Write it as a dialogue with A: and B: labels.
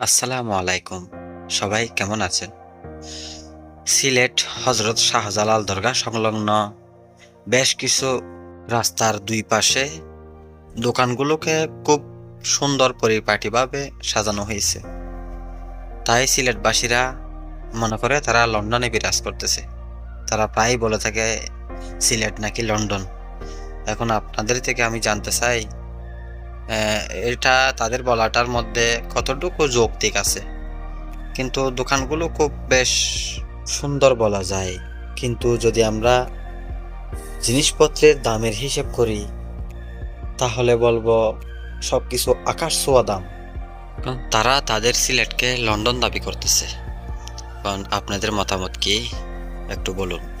A: আসসালামু আলাইকুম। সবাই কেমন আছেন? সিলেট হজরত শাহজালাল দরগা সংলগ্ন বেশ কিছু রাস্তার দুই পাশে দোকানগুলোকে খুব সুন্দর পরিপাটিভাবে সাজানো হয়েছে। তাই সিলেটবাসীরা মনে করে তারা লন্ডনে বিরাজ করতেছে। তারা প্রায় বলে থাকে, সিলেট নাকি লন্ডন? এখন আপনাদের থেকে আমি জানতে চাই এটা তাদের বলাটার মধ্যে কতটুকু যৌক্তিক আছে? কিন্তু দোকানগুলো খুব বেশ সুন্দর বলা যায়। কিন্তু যদি আমরা জিনিসপত্রের দামের হিসেব করি, তাহলে বলব সব কিছু আকাশ ছোঁয়া দাম। কারণ তারা তাদের সিলেটকে লন্ডন দাবি করতেছে। কারণ আপনাদের মতামত কি? একটু বলুন।